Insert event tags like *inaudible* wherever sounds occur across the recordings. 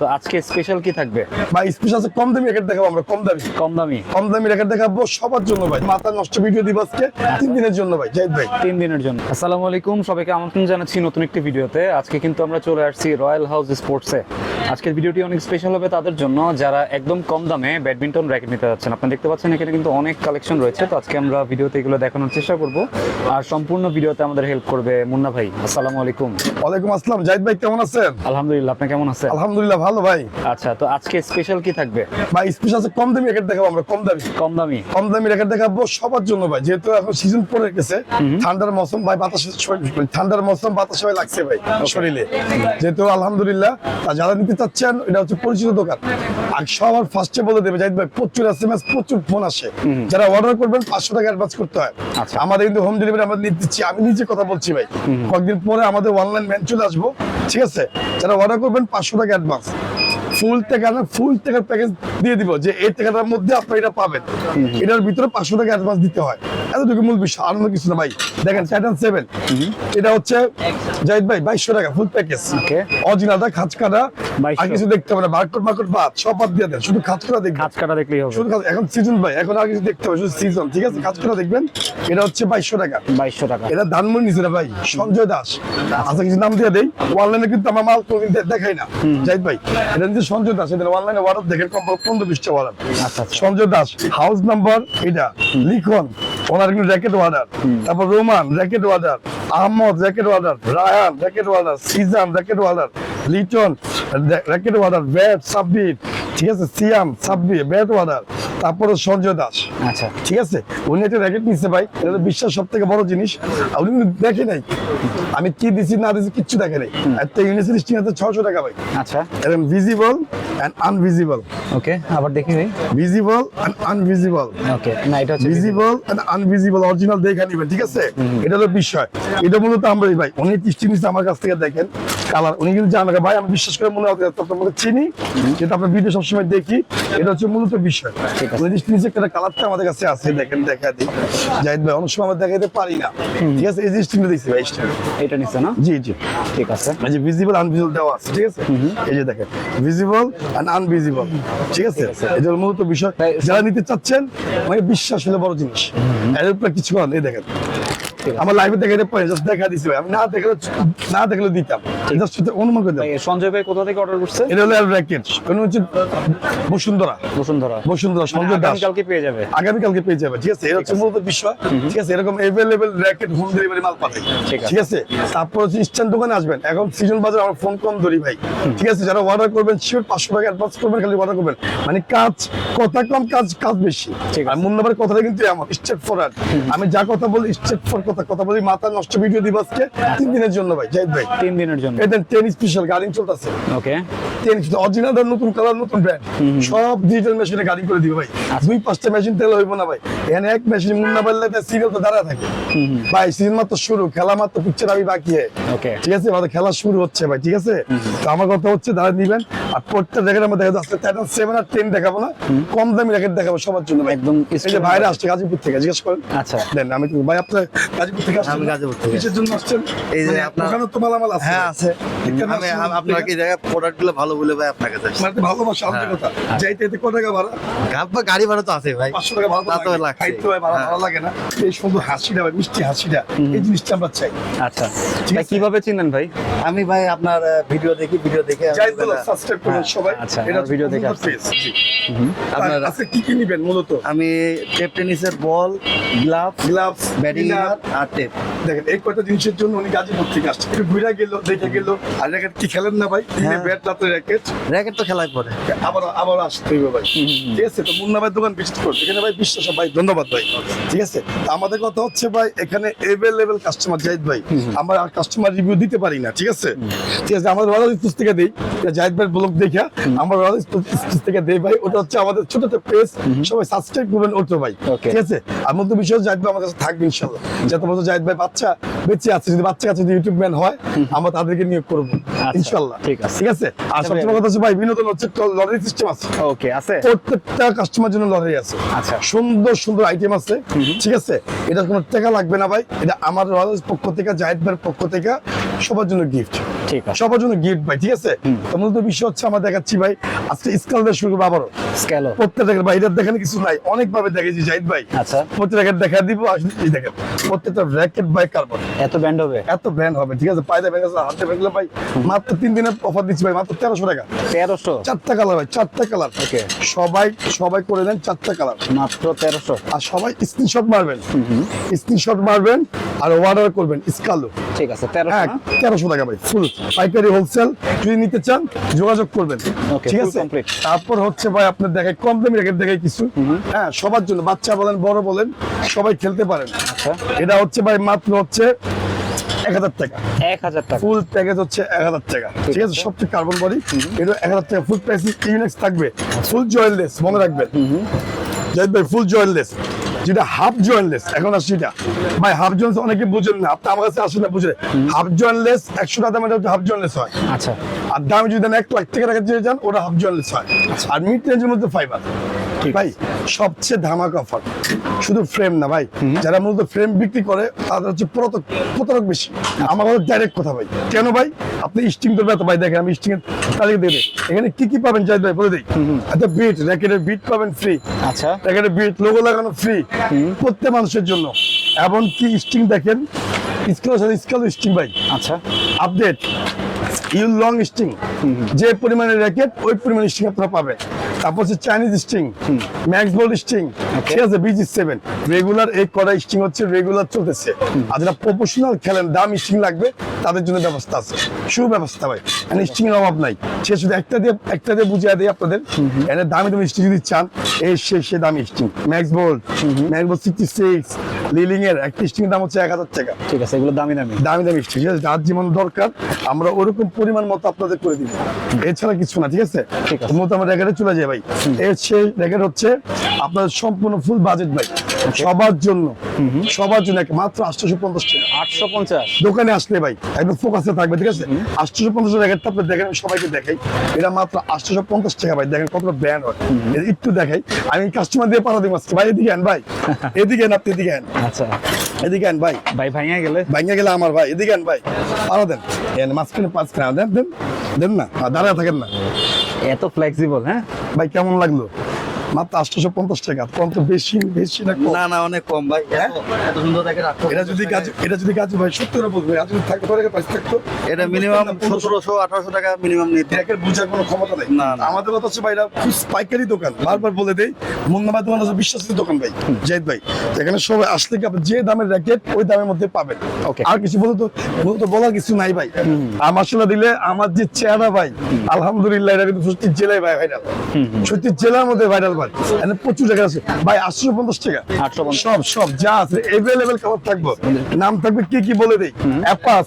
তো আজকে স্পেশাল কি থাকবে? ভাই স্পেশাল আছে কম দামি র্যাকেট দেখাবো আমরা কম দামি। কম দামি। কম দামি র্যাকেট দেখাবো সবার জন্য ভাই মাথা নষ্ট ভিডিও দিব আজকে। তিন দিনের জন্য ভাই জাহিদ ভাই। তিন দিনের জন্য। আসসালামু আলাইকুম সবাইকে আমন্ত্রণ জানাচ্ছি নতুন একটি ভিডিওতে আজকে কিন্তু আমরা চলে আসছি রয়্যাল হাউস স্পোর্টসে আজকের ভিডিওটি অনেক স্পেশাল হবে তাদের জন্য। যারা একদম কম দামে ব্যাডমিন্টন র্যাকেট নিতে যাচ্ছেন আপনারা দেখতে পাচ্ছেন এখানে কিন্তু অনেক কালেকশন রয়েছে। তো আজকে আমরা ভিডিওতে এগুলো দেখানোর চেষ্টা করব। আর সম্পূর্ণ ভিডিওতে আমাদের হেল্প করবে মুন্না ভাই। আসসালামু আলাইকুম। ওয়ালাইকুম আসসালাম জাহিদ ভাই কেমন আছেন? আলহামদুলিল্লাহ আপনি কেমন আছেন? আলহামদুলিল্লাহ ভালো ভাই। আচ্ছা তো আজকে স্পেশাল কি থাকবে? ভাই স্পেশাল আছে কম দামি র্যাকেট দেখাবো আমরা কম দামি। কম দামি? কম দামি র্যাকেট দেখাবো সবার জন্য ভাই যেহেতু এখন সিজন পড়ে গেছে। ঠান্ডার মৌসুম ভাই বাতাস ঠান্ডার মৌসুম বাতাস সবাই লাগছে ভাই শরীরে। যেহেতু আলহামদুলিল্লাহ তা যারা নিতে চাচ্ছেন এটা হচ্ছে পরিচিত দোকান। আর সবার ফার্স্টে বলে দেবে জাহিদ ভাই প্রচুর এস এম এস প্রচুর ফোন আসে যারা অর্ডার করবেন পাঁচশো টাকা অ্যাডভান্স করতে হয়। আচ্ছা। আমাদের কিন্তু হোম ডেলিভারি আমরা দিচ্ছি আমি নিজে কথা বলছি ভাই। কয়েকদিন পরে আমাদের অনলাইন ম্যান চলে আসব ঠিক আছে? যারা অর্ডার করবেন পাঁচশো টাকা অ্যাডভান্স ফুল টাকা না ফুল টাকার প্যাকেজ দিয়ে দিব যে এই টাকাটার মধ্যে আপনি এটা পাবেন। এটার ভিতরে পাঁচশো টাকা অ্যাডভান্স দিতে হয়। এতটুকু মূল বিষয় আনন্দ কিছু না ভাই। দেখেন টাইটান সেভেন এটা হচ্ছে জাহিদ ভাই বাইশশো টাকা ফুল প্যাকেজ. অরিজিনালটা খাঁচ কাটা। আর কিছু দেখতে হবে না বারকোড মার্কট বাদ সব বাদ দিয়ে দেন। শুধু খাঁচ কাটা দেখবেন। কাজ কাটা দেখলেই হবে। শুধু এখন সিজন ভাই এখন আর কিছু দেখতে হবে শুধু সিজন ঠিক আছে? খাঁচ কাটা দেখবেন এটা হচ্ছে বাইশশো টাকা। বাইশশো টাকা। এটা ধানমন্ডি নিচে ভাই সঞ্জয় দাস। আচ্ছা কিছু নাম দিয়ে দেই। অনলাইনে কিন্তু আমার মাল কোনদিন দেখাই না। জাহিদ ভাই এটা নিচে সঞ্জয় দাস এদের অনলাইনে অর্ডার দেখেন কম পনেরো বিশটা অর্ডার আচ্ছা আচ্ছা। সঞ্জয় দাস হাউস নাম্বার এটা লিখন ওনার কিন্তু র্যাকেট অর্ডার তারপর Roman racket order Ahmad racket order Rayan racket order Sijan racket order Liton racket order bat Sabbir. ঠিক আছে সিয়াম সাব্বির ব্যাট অর্ডার তারপরে সঞ্জয় দাস। আচ্ছা। ঠিক আছে? উনি একটা র্যাকেট নিচ্ছে ভাই এটা তো বিশ্বাস সব থেকে বড় জিনিস। উনি দেখে নাই। আমি কি দিছি না দিছি কিচ্ছু দেখে নাই। একটা আছে ছশো টাকা ভাই। আচ্ছা। এরকম ভিজিবল অ্যান্ড আনভিজিবল ওকে আবার দেখি ভাই। ভিজিবল অ্যান্ড আনভিজিবল ওকে না এটা হচ্ছে ভিজিবল এন্ড আনভিজিবল অরিজিনাল দেখে নিবেন ঠিক আছে? এটা হলো বিষয়। এটা মূলত আমরাই ভাই। উনি নিচ্ছে আমার কাছ থেকে দেখেন। কালার উনি কিন্তু জানেন ভাই আমি বিশ্বাস করে মনে হয় তোমাকে চিনি। যেটা আপনার ভিডিও সবসময় দেখি। এটা হচ্ছে মূলত বিষয়। উনি নিচ্ছে একটা কালারটা আমাদের কাছে আছে দেখেন দেখা দিই। জাহিদ ভাই অনেক সময় আমরা দেখাইতে পারি না। ঠিক আছে এই জিনিসটা দিচ্ছি ভাই এটা নিচ্ছে না? জি জি। ঠিক আছে। এই যে ভিজিবল আনভিজিবল দেওয়া আছে ঠিক আছে? এই যে দেখেন ভিজিবল এন্ড আনভিজিবল ঠিক আছে? এটা হলো মূলত বিষয় যারা নিতে চাচ্ছেন মানে বিশ্বাস হলে বড় জিনিস। এর উপরে কিছু এই দেখেন। আমার লাইভে পারি জাস্ট দেখা দিছি ভাই। আমি না দেখলে না দেখলে দিতাম। জাস্ট অনুমান করে সঞ্জয় ভাই কোথা থেকে অর্ডার করছে? এটা হলো র্যাকেট কোন হচ্ছে বসুন্ধরা। বসুন্ধরা। বসুন্ধরা সঞ্জয় দাস। কালকে পেয়ে যাবে। আগামীকালকে পেয়ে যাবে ঠিক আছে? এটা হচ্ছে মূলত বিষয়। ঠিক আছে? এরকম র্যাকেট হোম ডেলিভারি মাল পাবে ঠিক আছে। তারপর হচ্ছে স্ট্যান্ড দোকানে আসবেন। এখন সিজন বাজার আমার ফোন কম ধরি ভাই। ঠিক আছে? যারা অর্ডার করবেন শিওর পাঁচশো টাকা অ্যাডভান্স করবেন খালি অর্ডার করবেন। মানে কাজ কথা কম কাজ কাজ বেশি। আর মুন্নাবার কথাটা কিন্তু এমন স্ট্রেট ফরওয়ার্ড আমি যা কথা বলি স্ট্রেট ফর কথা কথা বলি মাথা নষ্ট ভিডিও দিব আজকে। তিন দিনের জন্য ভাই জাহিদ ভাই। তিন দিনের জন্য। এটা টেন স্পেশাল গাড়ি চলতেছে। ওকে টেন অরিজিনাল নতুন কালার নতুন ব্র্যান্ড সব ডিজিটাল মেশিনে গাড়ি করে দিবে ভাই। দুই পাঁচটা মেশিন তেল হইব না ভাই। এখানে এক মেশিন মুন্না পারলে সিরিয়াল তো দাঁড়া থাকে। ভাই সিজন মাত্র শুরু খেলা মাত্র পিকচার আমি বাকি ওকে ঠিক আছে আমাদের খেলা শুরু হচ্ছে ভাই ঠিক আছে? তো আমার কথা হচ্ছে দাঁড়া নিবেন আর প্রত্যেক র্যাকেট আমরা দেখাবো আজকে টাইটান সেভেন আর টেন দেখাবো না। কম দামি র্যাকেট দেখাবো সবার জন্য একদম ভাইরা আসছে গাজীপুর থেকে জিজ্ঞেস করেন। আচ্ছা। দেন আমি ভাই আপনার গাজীপুর থেকে আসছেন আমি গাজীপুর থেকে। কিসের জন্য আসছেন? এই যে মানে আপনার- ওখানে তো মালামাল আছে। হ্যাঁ আছে। আমি আপনার কি গুলো ভালো বলে ভাই আপনার কাছে। মানে ভালোবাসা আন্তরিকতা। যাইতে যেতে কত টাকা ভাড়া? গাড়ি ভাড়া তো আছে ভাই। পাঁচশো টাকা ভাড়া তো তো লাগে। খাইতে হয় ভাড়া হ্যাঁ। ভালো লাগে না। এই সুন্দর হাসিটা ভাই মিষ্টি হাসিটা এই জিনিসটা আমরা চাই। আচ্ছা। ঠিক ভাই আছে। কীভাবে চিনেন ভাই? আমি ভাই আপনার ভিডিও দেখি ভিডিও দেখে সাবস্ক্রাইব করুন সবাই। আচ্ছা, এটা ভিডিও দেখে face, জি। আপনার- কি কি নিবেন মূলত? আমি টেপ টেনিসের বল গ্লাভ গ্লাভস ব্যাটিং আর টেপ দেখেন এই কয়টা জিনিসের জন্য উনি গাজীপুর থেকে আসছে। একটু ঘুরে গেল দেখে গেল। আর র্যাকেট কি খেলেন না ভাই? হ্যাঁ। ব্যাট রাতে র্যাকেট। র্যাকেট তো খেলায় পরে। আবার আবার আসতে হইবে ভাই। ঠিক আছে তো মুন্না ভাই দোকান ভিজিট করবে। এখানে ভাই বিশ্বাস ভাই ধন্যবাদ ভাই। ঠিক আছে আমাদের কথা হচ্ছে ভাই এখানে এভেলেবেল কাস্টমার জাহিদ ভাই। আমরা আর কাস্টমার রিভিউ দিতে পারি না ঠিক আছে? ঠিক আছে আমাদের স্পোর্টস থেকে দেই। জাহিদ ভাই ব্লগ দেখা আমরা রয়্যাল স্পোর্টস থেকে দেই ভাই। ওটা হচ্ছে আমাদের ছোট একটা পেজ সবাই সাবস্ক্রাইব করবেন ওটা ভাই। ঠিক আছে? আর মধ্যে বিষয় জাহিদ ভাই আমার কাছে থাকবে ইনশাল্লাহ যত বছর জাহিদ ভাই বাচ্চা বেঁচে আছে যদি বাচ্চা কাছে যদি ইউটিউব ম্যান হয় আমরা তাদেরকে নিয়োগ করব ইনশাল্লাহ। ঠিক আছে। ঠিক আছে? আর সবচেয়ে কথা হচ্ছে ভাই বিনোদন হচ্ছে লটারি সিস্টেম আছে। ওকে আছে? প্রত্যেকটা কাস্টমার জন্য লটারি আছে। আচ্ছা। সুন্দর সুন্দর আইটেম আছে। ঠিক আছে? এটা কোনো টাকা লাগবে না ভাই। এটা আমার পক্ষ থেকে জাহিদ ভাইয়ের পক্ষ থেকে সবার জন্য গিফট ঠিক আছে। সবার জন্য গিফট ভাই ঠিক আছে? মূলত বিষয় হচ্ছে আমরা দেখাচ্ছি ভাই আজকে স্কাল দিয়ে শুরু করব আবারও। প্রত্যেকটা ভাই এটা দেখানো কিছু নাই। অনেক ভাবে দেখেছি জাহিদ ভাই। আচ্ছা। প্রত্যেকটা দেখা দিব আসলে দেখেন। র্যাকেট বাই কার্বন এত ব্যান্ড হবে? এত ব্র্যান্ড হবে ঠিক আছে? পায়দা ব্যাংক আছে হাতে ব্যাংক ভাই মাত্র তিন দিনের অফার দিচ্ছি ভাই মাত্র তেরোশো টাকা। তেরোশো? চারটা কালার ভাই চারটা কালার Okay. সবাই সবাই করে দেন চারটা কালার মাত্র তেরোশো। আর সবাই স্ক্রিনশট মারবেন। স্ক্রিনশট মারবেন আর অর্ডার করবেন স্কালো ঠিক আছে তেরোশো হ্যাঁ তেরোশো টাকা ভাই ফুল পাইকারি হোলসেল যদি নিতে চান যোগাযোগ করবেন। ঠিক আছে? তারপর হচ্ছে ভাই আপনার দেখে কম দামি রেখে দেখে কিছু। হ্যাঁ সবার জন্য বাচ্চা বলেন বড় বলেন সবাই খেলতে পারেন। আচ্ছা। এটা হচ্ছে ভাই মাত্র হচ্ছে এক হাজার টাকা। এক হাজার টাকা। ফুল প্যাকেজ হচ্ছে এক হাজার টাকা। ঠিক আছে সবচেয়ে কার্বন বডি এটা এক হাজার টাকা। ফুল প্রাইস ইউনিক্স থাকবে। ফুল জয়েললেস মনে রাখবেন। জাহিদ ভাই ফুল জয়েললেস যেটা হাফ জয়েনলেস এখন আসছে এটা। ভাই হাফ জয়েন্স অনেকে বুঝেন না আপনি আমার কাছে আসেন না বুঝলে হাফ জয়েনলেস একশো টাকা দামের হাফ জয়েনলেস হয়। আচ্ছা। আর দাম যদি এক লাখ টাকা টাকা দিয়ে যান ওটা হাফ জয়েনলেস হয়। আর মিড রেঞ্জের মধ্যে ফাইবার ভাই সবচেয়ে ধামাকা অফার শুধু ফ্রেম না ভাই যারা মূলত ফ্রেম বিক্রি করে তাদের হচ্ছে প্রতক প্রতারক বেশি। আমার কথা ডাইরেক্ট কথা ভাই। কেন ভাই? আপনি স্টিং ধরবে তো ভাই দেখেন আমি স্টিং এর তালিকা দিয়ে এখানে কি কি পাবেন জাহিদ ভাই বলে দিই। একটা বিট র্যাকেটের বিট পাবেন ফ্রি আচ্ছা। র্যাকেটের বিট লোগো লাগানো ফ্রি প্রত্যেক মানুষের জন্য। এবং কি স্টিং দেখেন? স্কেলের সাথে স্কেল স্টিং ভাই। আচ্ছা। আপডেট ইউ লং স্টিং যে পরিমাণে র্যাকেট ওই পরিমাণে স্টিং আপনারা পাবেন। তারপর হচ্ছে চাইনিজ স্টিং ম্যাক্স স্টিং ঠিক আছে বিজি সেভেন রেগুলার এই স্টিং হচ্ছে? রেগুলার চলতেছে। আর যারা প্রফেশনাল খেলেন দাম স্টিং লাগবে তাদের জন্য ব্যবস্থা আছে। সুব্যবস্থা ভাই। স্টিং এর অভাব নাই। সে শুধু একটা দিয়ে একটা দিয়ে বুঝিয়ে দেয় আপনাদের। দামি দামি স্টিং যদি চান এই সে সে দামি sting max bold max bold sixty six লিলিং এর একটা স্টিং দাম হচ্ছে এক হাজার টাকা। ঠিক আছে এগুলো দামি দামি। দামি দামি স্টিক ঠিক আছে যার যেমন দরকার আমরা ওরকম পরিমাণ মতো আপনাদের করে দিব। এছাড়া কিছু না ঠিক আছে? মতো আমরা চলে যাই ভাই। এর সেই রেগার হচ্ছে আপনার সম্পূর্ণ ফুল বাজেট ভাই সবার জন্য। সবার জন্য মাত্র আটশোশো পঞ্চাশ টাকা। আটশো পঞ্চাশ? দোকানে আসলে ভাই একদম ফোকাসে থাকবে ঠিক আছে? আটশোশো পঞ্চাশ রেগারটা আপনি দেখেন সবাইকে দেখাই। এটা মাত্র আটশোশো পঞ্চাশ টাকা ভাই দেখেন কতটা ব্র্যান্ড হয়। একটু দেখাই। আমি কাস্টমার দিয়ে পাঠা দিব আজকে। ভাই এদিকে আন ভাই। *laughs* এদিকে আন আপনি এদিকে আন। আচ্ছা। এদিকে আন ভাই। ভাই গেলে? ভাঙে গেলে আমার ভাই এদিকে আন ভাই। আরও দেন। মাঝখানে দেন দেন দেন না। দাঁড়ায় থাকেন না। এত ফ্লেক্সিবল হ্যাঁ? ভাই কেমন লাগল? মাত্র আটশোশো পঞ্চাশ টাকা কম তো বেশি বেশি না না না অনেক কম ভাই হ্যাঁ? এত- এত সুন্দর এটা যদি কাজ এটা যদি কাজ ভাই বলব যদি থাকতো পরে পাঁচ থাকতো? এটা মিনিমাম সতেরোশো আঠারোশো টাকা মিনিমাম নিতে বোঝার কোনো ক্ষমতা নেই। না। আমাদের কথা হচ্ছে ভাই এটা খুব পাইকারি দোকান। বারবার বলে দেই দোকান হচ্ছে বিশ্বাসের দোকান ভাই জাহিদ ভাই। এখানে সবাই আসলে কি আপনি যে দামের র্যাকেট ওই দামের মধ্যে পাবেন। Okay. আর কিছু বলতো বলতো বলার কিছু নাই ভাই। আমার আসলে দিলে আমার যে চেহারা ভাই আলহামদুলিল্লাহ এটা কিন্তু সত্যি জেলায় ভাই ভাইরাল সত্যি জেলার মধ্যে ভাইরাল ভাই এখানে প্রচুর জায়গা আছে। ভাই আটশো পঞ্চাশ টাকা। সব সব যা আছে এভেলেবেল খাবার থাকব। নাম থাকবে কি কি বলে দেই? অ্যাপাস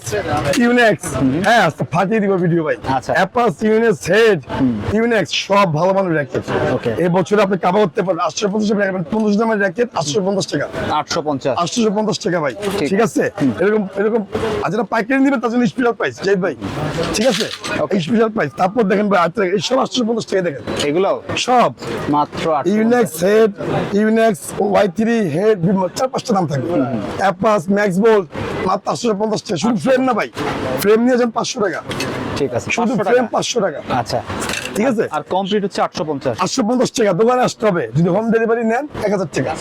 ইউনেক্স হ্যাঁ ফাটিয়ে দিব ভিডিও ভাই। আচ্ছা। অ্যাপাস ইউনেক্স হেড ইউনেক্স সব ভালো মানের র্যাকেট এই বছর আপনি কাবা করতে পারবেন। আটশো পঞ্চাশ টাকা পঞ্চাশ দামের র্যাকেট আটশো পঞ্চাশ টাকা। আটশো পঞ্চাশ। আটশো পঞ্চাশ টাকা ভাই। ঠিক। আছে। এরকম এরকম আর যারা পাইকারি নেবেন তার জন্য স্পেশাল প্রাইস জাহিদ ভাই। ঠিক আছে? স্পেশাল প্রাইস তারপর দেখেন ভাই আচ্ছা এই সব আটশো পঞ্চাশ টাকা দেখেন। এগুলো সব। মাত্র আটশো Yonex head Yonex Y three head চার পাঁচটা দাম থাকবে। অ্যাপাস ম্যাক্স বোল্ট মাত্র পাঁচশো পঞ্চাশ টাকা। শুধু ফ্রেম না ভাই ফ্রেম নিয়ে যান পাঁচশো টাকা। ঠিক আছে শুধু ফ্রেম পাঁচশো টাকা। আচ্ছা। ঠিক আছে? আর কমপ্লিট হচ্ছে আটশো পঞ্চাশ। আটশো পঞ্চাশ টাকা দোকানে আসতে হবে। যদি হোম ডেলিভারি নেন এক হাজার টাকা।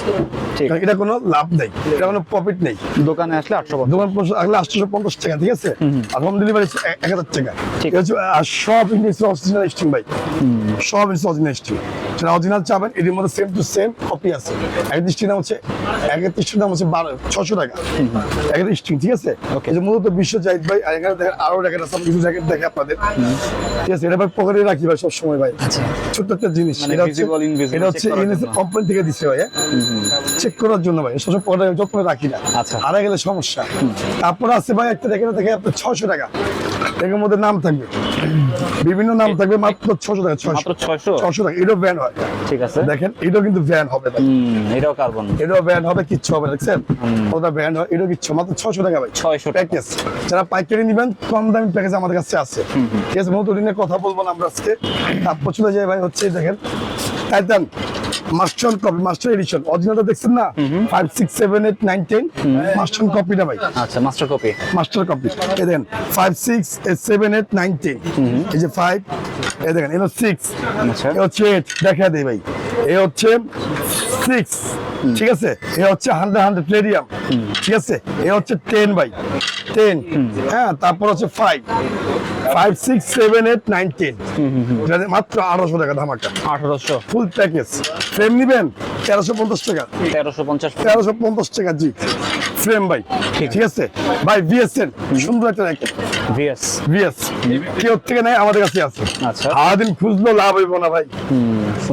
ঠিক। এটা কোনো লাভ নেই। এটা কোনো প্রফিট নেই। দোকানে আসলে আটশো পঞ্চাশ। দোকান পয়সা আগলে আটশো পঞ্চাশ টাকা ঠিক আছে? আর হোম ডেলিভারি এক হাজার টাকা। ঠিক। আছে আর সব ইংলিশ অরিজিনাল ভাই। সব ইংলিশ অরিজিনাল সেটা অরিজিনাল চাবেন মধ্যে সেম টু সেম কপি আছে। এক দাম হচ্ছে এক স্টিং দাম হচ্ছে টাকা। এক ঠিক আছে. এই যে মূলত বিশ্ব জাহিদ ভাই আর এখানে দেখেন আরও জ্যাকেট আছে কিছু জ্যাকেট দেখে আপনাদের। ঠিক আছে এটা ভাই পকেটে রাখি ভাই সবসময় ভাই। আচ্ছা। ছোট্ট একটা জিনিস মানে এটা হচ্ছে এটা। কোম্পানি থেকে দিছে ভাই চেক করার জন্য ভাই সবসময় পকেটে যত্ন রাখি না। আচ্ছা। হারা গেলে সমস্যা। তারপর আছে ভাই একটা দেখে দেখে আপনার ছশো টাকা। এর মধ্যে নাম থাকবে। বিভিন্ন নাম থাকবে মাত্র ছশো টাকা ছশো মাত্র ছশো টাকা এটাও ভ্যান হয়। ঠিক আছে। দেখেন এটাও কিন্তু ভ্যান হবে এটাও কার্বন এটাও ভ্যান হবে কিচ্ছু হবে না, দেখছেন? ওটা ভ্যান হয় এটাও কিচ্ছু মাত্র ছশো টাকা ভাই। 600 টাকা। প্যাকেজ যারা পাইকারি নিবেন কম দামি প্যাকেজ আমাদের কাছে আছে। ঠিক আছে মতো দিনের কথা বলব না আমরা আজকে। তারপর চলে যাই ভাই হচ্ছে দেখেন। Titan master copy master edition অরিজিনালটা দেখছেন না? Five six seven eight nine ten master কপিটা ভাই। আচ্ছা মাস্টার কপি মাস্টার কপি এই দেখেন five six seven eight nine ten এই যে ফাইভ এই দেখেন এটা সিক্স আচ্ছা। এ হচ্ছে এইট দেখা দেয় ভাই। এ হচ্ছে সিক্স ঠিক আছে? এ হচ্ছে হান্ড্রেড হান্ড্রেড প্লেডিয়াম ঠিক আছে? এ হচ্ছে টেন বাই টেন হ্যাঁ তারপর হচ্ছে five five six seven eight nine ten মাত্র আঠারোশো টাকা ধামাকা। আঠারোশো। ফুল প্যাকেজ ফ্রেম নিবেন? তেরোশো পঞ্চাশ টাকা। তেরোশো পঞ্চাশ। তেরোশো পঞ্চাশ টাকা জি। ফ্রেম ভাই। ঠিক। আছে? ভাই বিএসএন সুন্দর একটা র্যাকেট। ভিএস। বিএস কেউ থেকে নেই আমাদের কাছে আছে। আচ্ছা। সারাদিন খুঁজলো লাভ হইব না ভাই।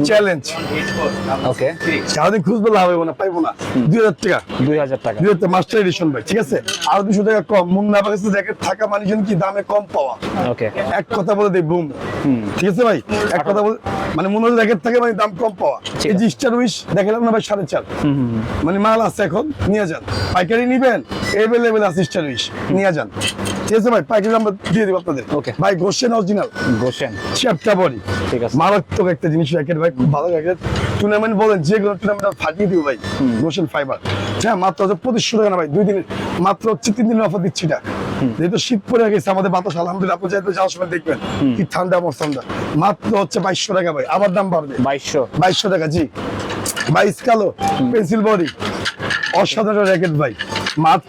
Challenge okay. সারাদিন খুঁজলো লাভ হইব না পাইবো না। দুই হাজার টাকা। দুই হাজার টাকা। দুই হাজার মাস্টার এডিশন ভাই ঠিক আছে? আর দুশো টাকা কম। মুন্না কাছে র্যাকেট থাকা মানুষজন কি দামে কম পাওয়া? ওকে। এক কথা বলে দেই বুম ঠিক আছে ভাই? এক কথা বলে মানে মনে হয় র্যাকেট থাকে মানে দাম কম পাওয়া। এই যে স্টার উইশ দেখালাম না ভাই সাড়ে চার। মানে মাল আছে এখন নিয়ে যান। পাইকারি নিবেন এভেলেবেল আছে স্টার উইশ নিয়ে যান। ঠিক আছে ভাই পাইকারি আমরা দিয়ে দিব আপনাদের। Okay. ভাই গোসেন অরিজিনাল গোসেন চ্যাপটা বডি ঠিক আছে। মারাত্মক একটা জিনিস র্যাকেট ভাই খুব ভালো র্যাকেট টুর্নামেন্ট বলেন যে কোনো টুর্নামেন্ট ফাটিয়ে দিব ভাই। গোসেন ফাইবার হ্যাঁ মাত্র হচ্ছে পঁচিশশো টাকা না ভাই দুই দিনের। মাত্র হচ্ছে তিন দিনের অফার দিচ্ছি এটা। যেহেতু শীত পড়ে গেছে আমাদের বাতাস আলহামদুলিল্লাহ আপনি যাইতে যাওয়ার সময় দেখবেন। কি ঠান্ডা মৌসুমটা মাত্র হচ্ছে বাইশশো টাকা ভাই আবার দাম বাড়বে। বাইশশো। বাইশশো টাকা জি। বাইশ কালো পেন্সিল বডি অসাধারণ র্যাকেট ভাই। মাঠ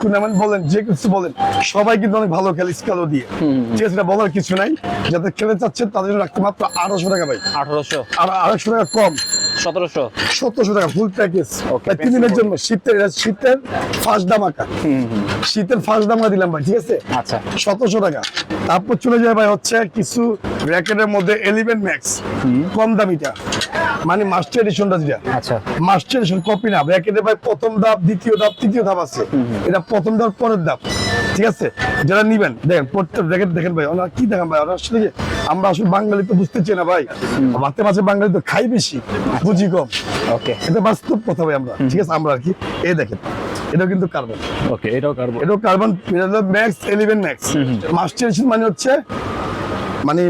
টুর্নামেন্ট বলেন যে কিছু বলেন সবাই কিন্তু অনেক ভালো খেলে স্কালো দিয়ে। ঠিক আছে এটা বলার কিছু নাই। যাদের খেলে চাচ্ছেন তাদের জন্য রাখতে মাত্র আঠারোশো টাকা ভাই। আঠারোশো। আর আড়াইশো টাকা কম। সতেরোশো। সতেরোশো টাকা ফুল প্যাকেজ তিন দিনের জন্য শীতের শীতের ফার্স্ট দামাকা। শীতের ফার্স্ট দামা দিলাম ভাই ঠিক আছে? আচ্ছা। সতেরোশো টাকা। তারপর চলে যায় ভাই হচ্ছে কিছু র্যাকেটের মধ্যে এলিভেন ম্যাক্স কম দামিটা। মানে মাস্টার এডিশনটা যেটা। আচ্ছা। মাস্টার এডিশন কপি না। র্যাকেটে ভাই প্রথম ধাপ দ্বিতীয় ধাপ তৃতীয় ধাপ আছে। এটা প্রথম ধাপ পরের ধাপ। ঠিক আছে? যারা নিবেন দেখেন প্রত্যেক র্যাকেট দেখেন ভাই ওনারা কি দেখেন ভাই? ওরা আসলে আমরা আসলে বাঙালি তো বুঝতে চাই না ভাই। মাঝে মাঝে বাঙালি তো খাই বেশি বুঝি কম। ওকে। এটা বাস্তব কথা ভাই আমরা। ঠিক আছে? আমরা আর কি। এই দেখেন এটাও কিন্তু কার্বন ওকে এটাও কার্বন এটাও carbon max eleven max master মানে হচ্ছে মানে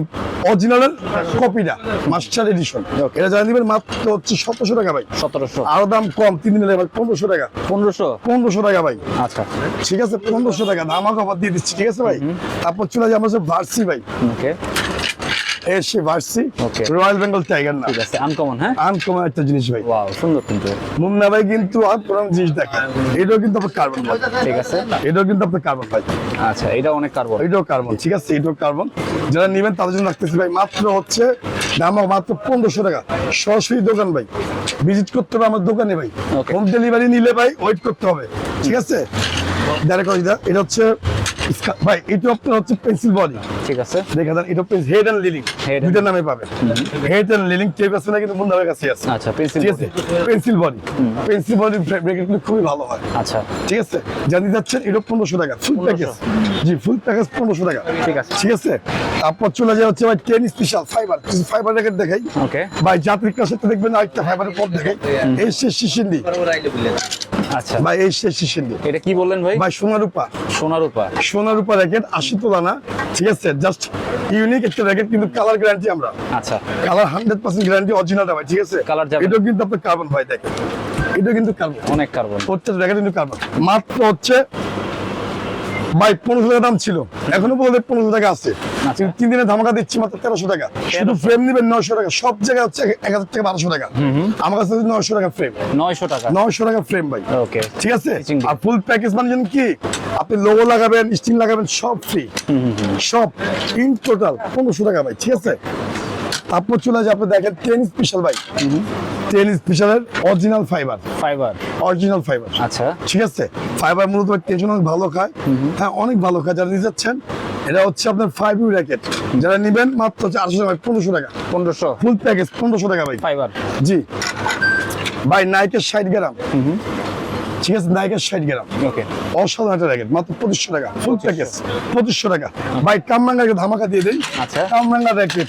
অরিজিনালের কপিটা মাস্টার এডিশন এটা জানিয়ে দিবেন মাত্র হচ্ছে সতেরোশো টাকা ভাই। সতেরোশো। আরও দাম কম তিন দিনের ভাই পনেরোশো টাকা। পনেরোশো? পনেরোশো টাকা ভাই। আচ্ছা। ঠিক আছে পনেরোশো টাকা। দাম আমাকে দিয়ে দিচ্ছি ঠিক আছে ভাই? তারপর চলে যাব ভার্সি ভাই। ওকে এসে ভার্সি রয়্যাল বেঙ্গল টাইগার না। ঠিক আছে আনকমন হ্যাঁ? আনকমন একটা জিনিস ভাই। ওয়াও সুন্দর কিন্তু। মুন্না ভাই কিন্তু আর জিনিস দেখেন এটাও কিন্তু আপনার কার্বন ভাই। ঠিক আছে। এটাও কিন্তু আপনার কার্বন ভাই। আচ্ছা এটা অনেক কার্বন এটাও কার্বন ঠিক আছে? এটাও কার্বন যারা নেবেন তাদের জন্য রাখতেছি ভাই মাত্র হচ্ছে দাম মাত্র পনেরোশো টাকা। সরাসরি দোকান ভাই। ভিজিট করতে হবে আমার দোকানে ভাই। হোম ডেলিভারি নিলে ভাই ওয়েট করতে হবে। ঠিক আছে? এটা হচ্ছে ভাই এটা আপনার হচ্ছে পেন্সিল বডি ঠিক আছে। দেখা যান এটা হেড অ্যান্ড লিলিং Head নামে পাবেন হেড অ্যান্ড লিলিং টেপ আছে না কিন্তু মুন্দাবের কাছে আছে। আচ্ছা পেন্সিল ঠিক আছে? পেন্সিল বডি পেন্সিল বডি ব্রেকেটগুলো খুবই ভালো হয়। আচ্ছা। ঠিক আছে? জানি যাচ্ছেন এটা পনেরোশো টাকা। ফুল প্যাকেজ জি ফুল প্যাকেজ পনেরোশো টাকা। ঠিক আছে। ঠিক আছে? তারপর চলে যায় হচ্ছে ভাই টেন স্পেশাল ফাইবার কিছু ফাইবার র্যাকেট দেখাই। ওকে ভাই যাত্রীর কাছে তো দেখবেন আরেকটা ফাইবারের পথ দেখাই। এই শেষ শিশিন্দি আচ্ছা। ভাই এই শেষ এটা কি বললেন ভাই? সোনারূপা। সোনার উপা সোনারূপা র্যাকেট আশি তোলা না ঠিক আছে? জাস্ট ইউনিক একটা র্যাকেট কিন্তু কালার গ্যারান্টি আমরা। আচ্ছা। কালার হান্ড্রেড পার্সেন্ট গ্যারান্টি অরিজিনালটা ভাই ঠিক আছে? না। এটাও কিন্তু আপনার কার্বন ভাই দেখেন। এটাও কিন্তু কার্বন অনেক কার্বন প্রত্যেক র্যাকেট কিন্তু কার্বন মাত্র হচ্ছে ভাই পনেরোশো টাকা দাম ছিল। এখনও বলতে পনেরোশো টাকা আছে। তিন দিনে ধামাকা দিচ্ছি মাত্র তেরোশো টাকা। শুধু ফ্রেম নিবেন নয়শো টাকা। সব জায়গায় হচ্ছে এক হাজার টাকা বারোশো টাকা। আমার কাছে নয়শো টাকা ফ্রেম নয়শো টাকা। নয়শো টাকা ফ্রেম ভাই। ওকে ঠিক আছে? আর ফুল প্যাকেজ মানে জানেন কি? আপনি লোগো লাগাবেন স্টিং লাগাবেন সব ফ্রি সব। ইন টোটাল পনেরোশো টাকা ভাই ঠিক আছে? তারপর চলে যাবে আপনি দেখেন টেন স্পেশাল ভাই। Ten স্পেশালের original fibre fibre original fibre আচ্ছা। ঠিক আছে? ফাইবার মূলত টেনশন অনেক ভালো খায়। হ্যাঁ অনেক ভালো খায়। যারা নিতে যাচ্ছেন এটা হচ্ছে আপনার ফাইভ ইউ র্যাকেট যারা নেবেন মাত্র চারশো আটশো টাকা পনেরোশো টাকা। পনেরোশো। ফুল প্যাকেজ পনেরোশো টাকা ভাই। ফাইবার জি। ভাই নাইকের ষাট গ্রাম। ঠিক আছে ষাট গ্রাম। ওকে। অসাধারণ একটা র্যাকেট মাত্র পঁচিশশো টাকা ফুল প্যাকেজ পঁচিশশো টাকা। ভাই কামরাঙ্গাকে ধামাকা দিয়ে দেই। আচ্ছা। কামরাঙ্গা র্যাকেট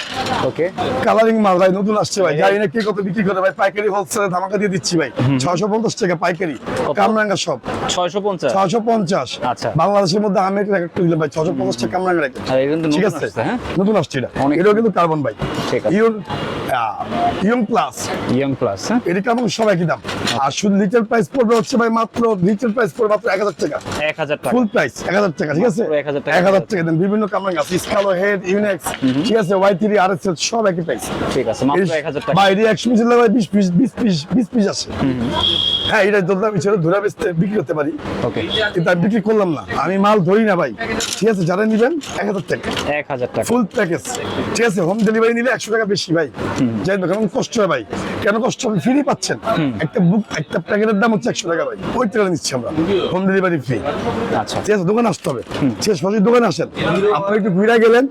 ওকে। কালারিং মাল ভাই নতুন আসছে ভাই। জানি না কে কত বিক্রি করে ভাই পাইকারি হোলসেলে ধামাকা দিয়ে দিচ্ছি ভাই। ছয়শো পঞ্চাশ টাকা পাইকারি কামরাঙ্গা সব ছয়শো পঞ্চাশ। ছয়শো পঞ্চাশ। আচ্ছা। বাংলাদেশের মধ্যে আমি একটা র্যাকেট দিলাম ভাই ছয়শো পঞ্চাশ টাকা কামরাঙ্গা র্যাকেট ঠিক আছে? হ্যাঁ? নতুন আসছে এটা। এটাও কিন্তু কার্বন ভাই। ঠিক আছে। ইয়ং প্লাস ইয়ং প্লাস এটা কেমন সবাই কি দাম। আর শুধু লিটার প্রাইস পড়বে হচ্ছে ভাই মাত্র লিটার প্রাইস পড়বে মাত্র এক হাজার টাকা। এক হাজার টাকা। ফুল প্রাইস এক হাজার টাকা ঠিক আছে? এক হাজার টাকা। এক হাজার টাকা দেন বিভিন্ন কামাই আছে স্কালো হেড ইউনেক্স ঠিক আছে ওয়াই থ্রি আর এস সব একই প্রাইস ঠিক আছে মাত্র এক হাজার টাকা। বাইরে একশো পিস ভাই বিশ পিস বিশ পিস বিশ পিস আছে। হ্যাঁ এটা ধরলাম ছেড়ে ধরে বেচতে বিক্রি করতে পারি। ওকে। কিন্তু আমি বিক্রি করলাম না। আমি মাল ধরি না ভাই। ঠিক আছে যারা নিবেন এক হাজার টাকা এক হাজার টাকা। ফুল প্যাকেজ ঠিক আছে হোম ডেলিভারি নিলে একশো টাকা বেশি ভাই। যাই কেমন কষ্ট হয় ভাই। কেন কষ্ট হবে ফ্রি পাচ্ছেন। একটা বুক একটা প্যাকেটের দাম হচ্ছে একশো টাকা ভাই। ওই টাকা নিচ্ছি আমরা। হোম ডেলিভারি ফ্রি আচ্ছা। ঠিক আছে দোকানে আসতে হবে। ঠিক আছে সরাসরি দোকানে আসেন। আপনি একটু ঘুরে গেলেন।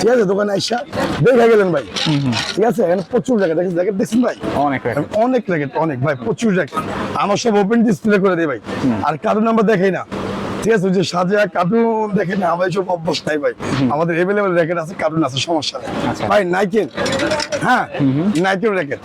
ঠিক আছে দোকানে আইসা দেখে গেলেন ভাই। ঠিক আছে এখানে প্রচুর জায়গা দেখেন জ্যাকেট দেখছেন ভাই? অনেক অনেক র্যাকেট অনেক ভাই প্রচুর র্যাকেট আমার সব ওপেন ডিসপ্লে করে দিই ভাই। আর কারও নাম্বার দেখাই না। ঠিক আছে যে সাজা কার্টুন দেখে না আমার সব অভ্যাস নাই ভাই। আমাদের এভেলেবেল র্যাকেট আছে কার্টুন আছে সমস্যা নেই। আচ্ছা। ভাই নাইকের হ্যাঁ? নাইকের র্যাকেট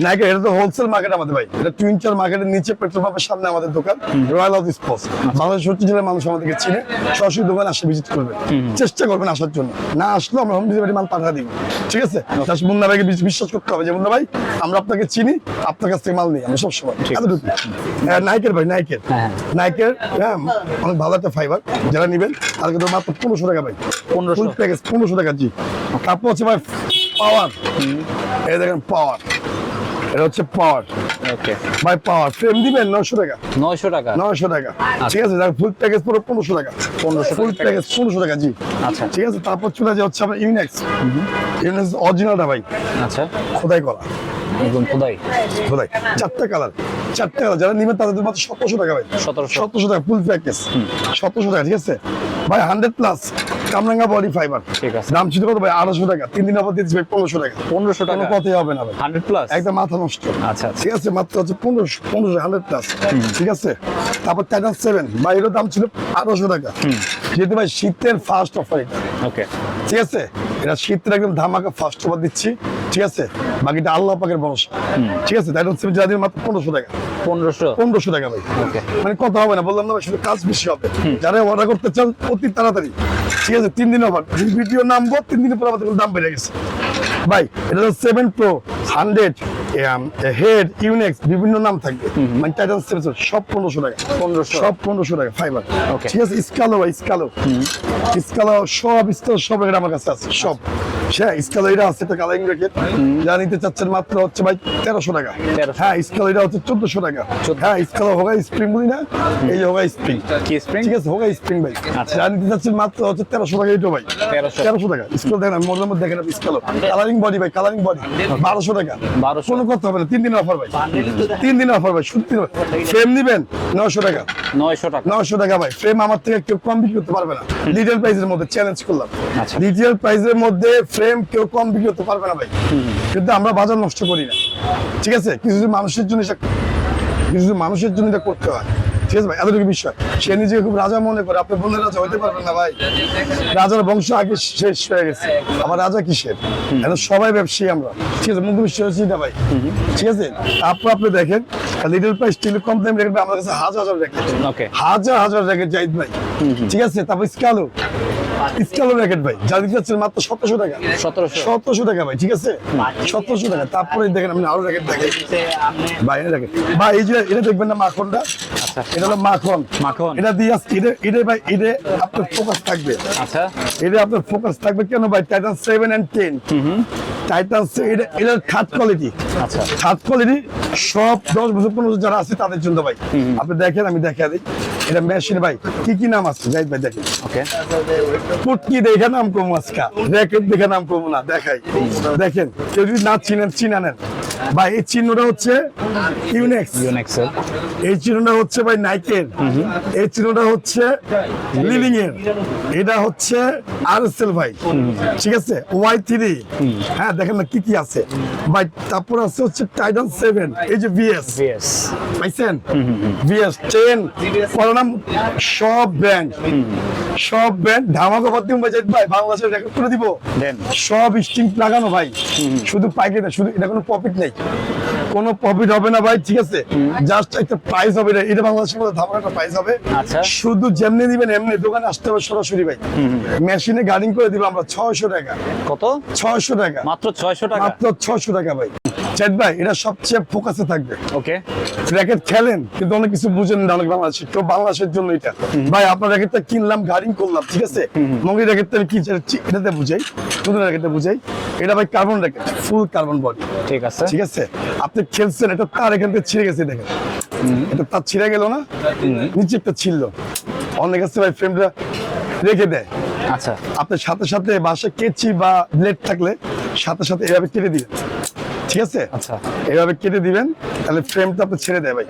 নাইকের এটা তো হোলসেল মার্কেট আমাদের ভাই। এটা টুইন চার মার্কেটের নিচে পেট্রোল পাম্পের সামনে আমাদের দোকান রয়্যাল হাউস স্পোর্টস বাংলাদেশ সত্যি জেলার মানুষ আমাদেরকে চিনে সরাসরি দোকানে আসে ভিজিট করবে। চেষ্টা করবেন আসার জন্য। না আসলেও আমরা হোম ডেলিভারি মাল পাঠা দিব। ঠিক আছে? জাস্ট মুন্না ভাইকে বিশ- বিশ্বাস করতে হবে যে মুন্না ভাই আমরা আপনাকে চিনি আপনার কাছ থেকে মাল নিই আমরা সবসময়। এতটুকু হ্যাঁ, নাইকের ভাই নাইকের হ্যাঁ। নাইকের হ্যাঁ অনেক ভালো একটা ফাইবার যারা নিবেন তাদেরকে তো মাত্র পনেরোশো টাকা ভাই। 1500 ফুল প্যাকেজ পনেরোশো টাকা জি। তারপর হচ্ছে ভাই পাওয়ার এই দেখেন পাওয়ার এটা হচ্ছে পাওয়ার ওকে পাওয়ার ফ্রেম দিবেন নশো টাকা। নয়শো টাকা? নশো টাকা। ঠিক আছে যার ফুল প্যাকেজ পুরো পনেরোশো টাকা। 1500 ফুল প্যাকেজ পনেরোশো টাকা জি। আচ্ছা। ঠিক আছে তারপর চলে যায় হচ্ছে আপনার ইউনেক্স ইউনেক্স অরিজিনালটা ভাই। আচ্ছা। খোদাই করা। একদম খোদাই। খোদাই। চারটা কালার চারটা কালার। যারা নিবেন তাদের মাত্র সতেরোশো টাকা ভাই। 1700 সতেরোশো টাকা ফুল প্যাকেজ সতেরোশো টাকা ঠিক আছে? ভাই হান্ড্রেড প্লাস কামরাঙ্গা বডি ফাইবার ঠিক আছে। দাম ছিল কত ভাই? আড়াইশো টাকা। তিন দিন আবার দিচ্ছি ভাই পনেরোশো টাকা। পনেরোশো টাকা। কথাই হবে না ভাই। হান্ড্রেড প্লাস একদম মাথা নষ্ট। আচ্ছা, আচ্ছা। ঠিক আছে মাত্র হচ্ছে পনেরোশো পনেরোশো হান্ড্রেড প্লাস ঠিক আছে? তারপর টাইটান সেভেন এটার দাম ছিল আঠারোশো টাকা। যেহেতু ভাই শীতের ফার্স্ট অফার এটা। ওকে ঠিক আছে? এটা শীতের একদম ধামাকা ফার্স্ট অফার দিচ্ছি। ঠিক আছে? বাকিটা আল্লাহ পাকের ভরসা। ঠিক আছে টাইটান সেভেন দিন মাত্র পনেরোশো টাকা। পনেরোশো। পনেরোশো টাকা ভাই। মানে কথা হবে না বললাম না শুধু কাজ বেশি হবে। যারা অর্ডার করতে চান অতি তাড়াতাড়ি। ঠিক আছে তিন দিন অফার ভিডিও নামবো, তিন দিনের পর আমাদের দাম বেড়ে গেছে। ভাই, এটা seven pro hundred head Yonex বিভিন্ন নাম থাকবে। মানে টাইটান সেভেন সব পনেরোশো টাকা। 1500 সব পনেরোশো টাকা ফাইবার ঠিক আছে স্কালো ভাই স্কালো স্কালো সব স্কালো সব এখানে আমার কাছে আছে সব। সে স্কালো এটা আছে একটা কালারিং র্যাকেট যা নিতে চাচ্ছেন মাত্র হচ্ছে ভাই তেরোশো টাকা। 1300 হ্যাঁ স্কালো এটা হচ্ছে চোদ্দশো টাকা। হ্যাঁ স্কালো হোগা স্প্রিং বলি না? এই হোগা স্প্রিং কি স্প্রিং ঠিক আছে হোগা স্প্রিং ভাই। আচ্ছা। যা নিতে চাচ্ছেন মাত্র হচ্ছে তেরোশো টাকা এইটো ভাই। 1300 তেরোশো টাকা। স্কালো দেখেন আমি মধ্যে দেখেন স্কালো কালারিং বডি ভাই কালারিং বডি বারোশো। টাকা। 1200 কোনো করতে হবে না। তিন দিন অফার ভাই। তিন দিন অফার ভাই। সত্যি ফ্রেম নিবেন নয়শো টাকা। নয়শো টাকা। নয়শো টাকা ভাই। ফ্রেম আমার থেকে কেউ কম বিক্রি করতে পারবে না। রিটেল প্রাইসের মধ্যে চ্যালেঞ্জ করলাম। রিটেল প্রাইসের মধ্যে ফ্রেম কেউ কম বিক্রি করতে পারবে না ভাই। কিন্তু আমরা বাজার নষ্ট করি না। ঠিক আছে? কিছু মানুষের জন্য কিছু মানুষের জন্য এটা করতে হয়। ঠিক আছে ভাই এতটুকু বিষয়। সে নিজেকে খুব রাজা মনে করে আপনি বললেন রাজা হইতে পারবেন না ভাই। রাজার বংশ আগে শেষ হয়ে গেছে। আবার রাজা কিসের? এখন সবাই ব্যবসায়ী আমরা। ঠিক আছে মুখ বিশ্বাস হচ্ছি ভাই? ঠিক আছে তারপর আপনি দেখেন লিটল প্রাইস স্টিল কম দাম রেখে আমাদের কাছে হাজার হাজার রেখে হাজার হাজার র্যাকেট জাহিদ ভাই। ঠিক আছে তারপর স্কালো। স্কালো র্যাকেট ভাই যা দিতে চাচ্ছেন মাত্র সতেরোশো টাকা। সতেরোশো। টাকা ভাই ঠিক আছে? সতেরোশো টাকা। তারপরে দেখেন আপনি আরও র্যাকেট দেখেন ভাই দেখেন ভাই এই যে এটা দেখবেন না মাখনটা? আচ্ছা। এটা হলো মাখন। মাখন। এটা দিয়ে এটা এটা ভাই এটা আপনার ফোকাস থাকবে। আচ্ছা। এটা আপনার ফোকাস থাকবে কেন ভাই? Titan seven and ten Titan এটা খাট কোয়ালিটি আচ্ছা। হাত কোয়ালিটি সব দশ বছর পনেরো বছর যারা আছে তাদের জন্য ভাই। আপনি দেখেন আমি দেখা দিই। এটা মেশিন ভাই। কি কি নাম আছে? যাই ভাই দেখেন ওকে পুটকি দেখে নাম কম আজকা। র্যাকেট দেখে নাম কম না দেখাই। দেখেন কেউ যদি না চিনেন চিনা নেন। বা এই চিহ্নটা হচ্ছে ইউনেক্স ইউনেক্সের এই চিহ্নটা হচ্ছে ভাই নাইকের এই চিহ্নটা হচ্ছে লিভিং এর এটা হচ্ছে আর ভাই। ঠিক আছে? ওয়াই থ্রি হ্যাঁ দেখেন না কি কি আছে? ভাই তারপর আছে হচ্ছে টাইটান সেভেন এই যে বিএস ভিএস পাইছেন? বিএস টেন নাম সব ব্র্যান্ড। সব ব্র্যান্ড। ধামাকা পাতি বাজেট ভাই বাংলাদেশের রেকর্ড করে দিব। সব স্টিং লাগানো ভাই। শুধু পাইকে না শুধু এটা কোনো প্রফিট নেই। কোনো প্রফিট হবে না ভাই ঠিক আছে? জাস্ট একটা প্রাইস হবে এটা এটা বাংলাদেশের মধ্যে ধামাকা একটা প্রাইস হবে। আচ্ছা। শুধু যেমনি দিবেন এমনি দোকানে আসতে হবে সরাসরি ভাই। মেশিনে গার্ডিং করে দিব আমরা ছয়শো টাকা। কত? ছয়শো টাকা। মাত্র ছয়শো টাকা? মাত্র ছয়শো টাকা ভাই। চেট ভাই এটা সবচেয়ে ফোকাসে থাকবে। ওকে র্যাকেট খেলেন কিন্তু অনেক কিছু বুঝেন না অনেক বাংলাদেশে। তো বাংলাদেশের জন্য এটা। ভাই আপনার র্যাকেটটা কিনলাম গাড়িং করলাম ঠিক আছে? মঙ্গি র্যাকেটটা আমি কি এটাতে বুঝাই। নতুন র্যাকেটটা বুঝাই। এটা ভাই carbon racket full carbon body ঠিক আছে। ঠিক আছে? আপনি খেলছেন এটা তার এখান থেকে ছিঁড়ে গেছে দেখেন। এটা তার ছিঁড়ে গেল না নিচে একটা ছিল অনেক আছে ভাই ফ্রেমটা রেখে দেয়। আচ্ছা। আপনার সাথে সাথে বাসা কেচি বা ব্লেড থাকলে সাথে সাথে এভাবে কেটে দিবেন। ঠিক আছে? আচ্ছা। এভাবে কেটে দিবেন তাহলে ফ্রেমটা আপনি ছেড়ে দেয় ভাই।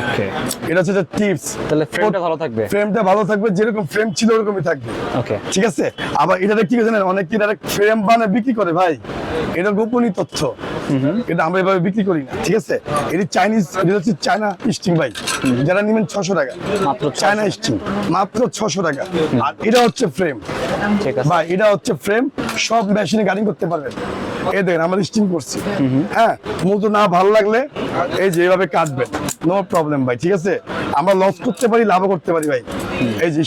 ওকে এটা হচ্ছে টিপস তাহলে ফ্রেমটা ভালো থাকবে? ফ্রেমটা ভালো থাকবে যেরকম ফ্রেম ছিল ওরকমই থাকবে। ওকে ঠিক আছে? আবার এটাতে কি জানেন অনেক কি ফ্রেম বানায় বিক্রি করে ভাই। এটা গোপনীয় তথ্য। এটা আমরা এভাবে বিক্রি করি না ঠিক আছে? এটি চাইনিজ এটা হচ্ছে চায়না স্টিং ভাই। যারা নেবেন ছশো টাকা। মাত্র চায়না স্টিং মাত্র ছশো টাকা। আর এটা হচ্ছে ফ্রেম ঠিক আছে। বা এটা হচ্ছে ফ্রেম সব মেশিনে গাড়ি করতে পারবেন। এই দেখেন, আমরা স্টিং করছি। হ্যাঁ মূলত না ভালো লাগলে এই যেভাবে কাটবেন। নো প্রবলেম ভাই, ঠিক আছে? আমরা লস করতে পারি, লাভও করতে পারি ভাই। এই যে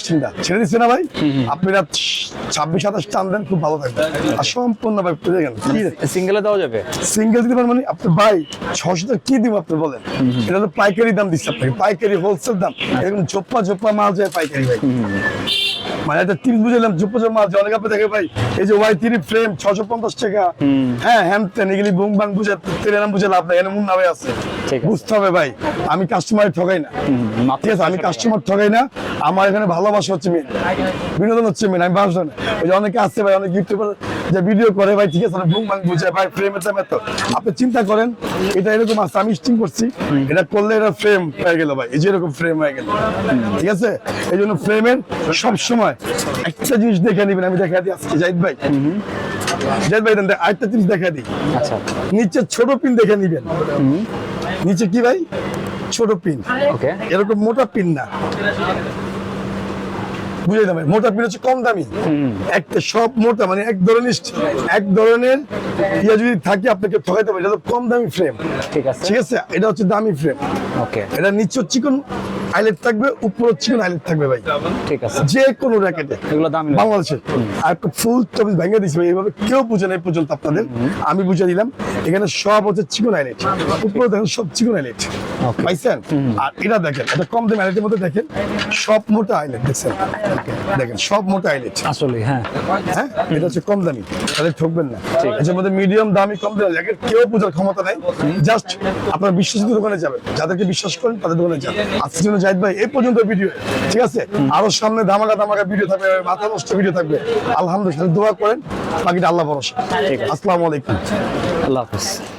ছেড়ে দিচ্ছে না ভাই? আপনি রাত ছাব্বিশ সাতাশ টান দেন খুব ভালো থাকবে। আর সম্পূর্ণ ভাই সিঙ্গেলে দেওয়া যাবে? সিঙ্গেল দিতে পারেন মানে আপনি ভাই ছশো কি দিব আপনি বলেন? এটা তো পাইকারি দাম দিচ্ছে আপনাকে পাইকারি হোলসেল দাম। এরকম জোপ্পা জোপ্পা মাল যায় পাইকারি ভাই। মানে একটা তিরিশ বুঝলাম জোপ্পা জোপ্পা মাল যায় অনেক আপনি দেখে ভাই এই যে ওয়াই থ্রি ফ্রেম ছশো পঞ্চাশ টাকা। হ্যাঁ হ্যাম তেন এগুলি বুং বাং বুঝে তেলে নাম বুঝে লাভ নাই নামে আছে। বুঝতে হবে ভাই আমি কাস্টমার ঠকাই না। ঠিক আছে আমি কাস্টমার ঠকাই না আমার এখানে ভালোবাসা হচ্ছে মেন বিনোদন হচ্ছে মেন আমি না ওই যে অনেকে আসছে ভাই অনেক ইউটিউবার যে ভিডিও করে ভাই ঠিক আছে বুম বাং বুঝে ভাই ফ্রেমের দাম এত আপনি চিন্তা করেন এটা এরকম আছে আমি স্টিং করছি এটা করলে এটা ফ্রেম হয়ে গেল ভাই এই যে এরকম ফ্রেম হয়ে গেল। ঠিক আছে? এই জন্য ফ্রেমের সব সময় একটা জিনিস দেখে নিবেন আমি দেখা দিই আজকে জাহিদ ভাই। জাহিদ ভাই আরেকটা জিনিস দেখা দিই। আচ্ছা। নিচে ছোট পিন দেখে নিবেন। নিচে কি ভাই? ছোট পিন এরকম মোটা পিন না। বুঝে দেবেন মোটা পিন হচ্ছে কম দামি। একটা সব মোটা মানে এক ধরনের এক ধরনের ইয়া যদি থাকে আপনাকে ঠকাইতে পারে এটা তো কম দামি ফ্রেম ঠিক আছে। ঠিক আছে? এটা হচ্ছে দামি ফ্রেম ওকে এটা নিচে চিকন আইলেট থাকবে উপর চিকন আইলেট থাকবে ভাই। ঠিক আছে। যে কোনো র্যাকেটে এগুলো দাম নেই। বাংলাদেশের। আর একটা ফুল চব্বিশ ভেঙে দিচ্ছি ভাই এইভাবে কেউ বুঝে নাই পর্যন্ত আপনাদের। আমি বুঝে দিলাম এখানে সব হচ্ছে চিকন আইলেট উপরে দেখেন সব চিকন আইলেট পাইছেন? আর এটা দেখেন এটা কম দামি আইলেটের মধ্যে দেখেন সব মোটা আইলেট দেখছেন? দেখেন সব মোটা আইলেট আসলে হ্যাঁ। হ্যাঁ? এটা হচ্ছে কম দামি তাহলে ঠকবেন না। এর মধ্যে মিডিয়াম দামি কম দামি জ্যাকেট কেউ বোঝার ক্ষমতা নাই। জাস্ট আপনার বিশ্বাসিত দোকানে যাবেন। যাদেরকে বিশ্বাস করেন তাদের দোকানে যান। আজকের জন্য জাহিদ ভাই এই পর্যন্ত ভিডিও ঠিক আছে? আরও সামনে ধামাকা ধামাকা ভিডিও থাকবে মাথা নষ্ট ভিডিও থাকবে। আলহামদুলিল্লাহ দোয়া করেন বাকিটা আল্লাহ ভরসা। আসসালামু আলাইকুম। আল্লাহ হাফিজ।